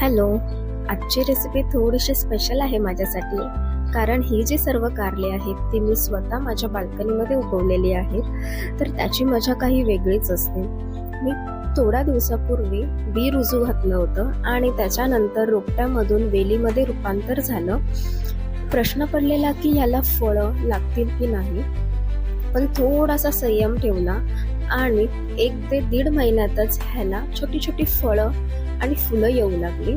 Hello आजची recipe थोडीशी special आहे माझ्यासाठी. कारण ही जी सर्व कारले आहेत ती मी स्वतः माझ्या बाल्कनीमध्ये उगवलेली आहेत. तर त्याची मजा काही वेगळीच असते. मी थोड्या दिवसापूर्वी बी रुजू घातलं होतं आणि त्याच्यानंतर रोपट्यामधून वेलीमध्ये रूपांतर झालं. प्रश्न पडलेला की याला फळं लागतील की नाही? पण थोडासा संयम ठेवला आणि एक ते दीड महिन्यातच ह्याला छोटी छोटी फळं आणि फुलं येऊ लागली.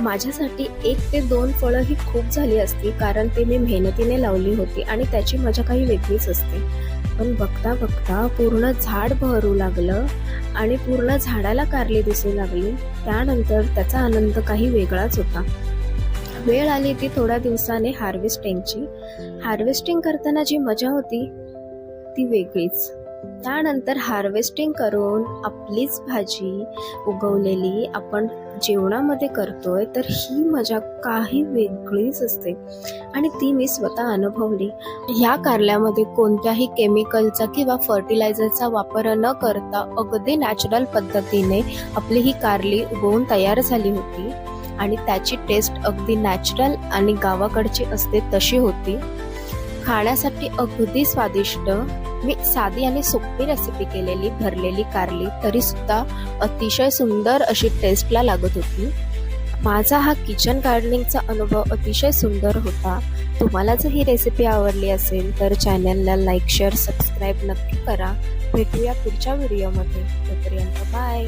माझ्यासाठी एक ते दोन फळं ही खूप झाली असती कारण ते मी मेहनतीने लावली होती आणि त्याची मजा काही वेगळीच असते. पण बघता बघता पूर्ण झाड बहरू लागलं आणि पूर्ण झाडाला कारली दिसू लागली. त्यानंतर त्याचा आनंद काही वेगळाच होता. वेळ आली ती थोड्या दिवसाने हार्वेस्टिंगची. हार्वेस्टिंग करताना जी मजा होती ती वेगळीच. त्यानंतर हार्वेस्टिंग करून आपलीच भाजी उगवलेली आपण जेवणामध्ये करतोय तर ही मजा काही वेगळीच असते. आणि ती मी स्वतः अनुभवली. ह्या कारल्यामध्ये कोणत्याही केमिकलचा किंवा फर्टिलायझरचा वापर न करता अगदी नॅचरल पद्धतीने आपली ही कारली उगवून तयार झाली होती. आणि त्याची टेस्ट अगदी नॅचरल आणि गावाकडची असते तशी होती. खाण्यासाठी अगदी स्वादिष्ट मी साधी आणि सोपी रेसिपी केलेली भरलेली कारली तरी सुद्धा अतिशय सुंदर अशी टेस्टला लागत होती. माझा हा किचन गार्डनिंगचा अनुभव अतिशय सुंदर होता. तुम्हाला जर ही रेसिपी आवडली असेल तर चॅनलला लाईक शेअर सबस्क्राईब नक्की करा. भेटूया पुढच्या व्हिडिओमध्ये तोपर्यंत बाय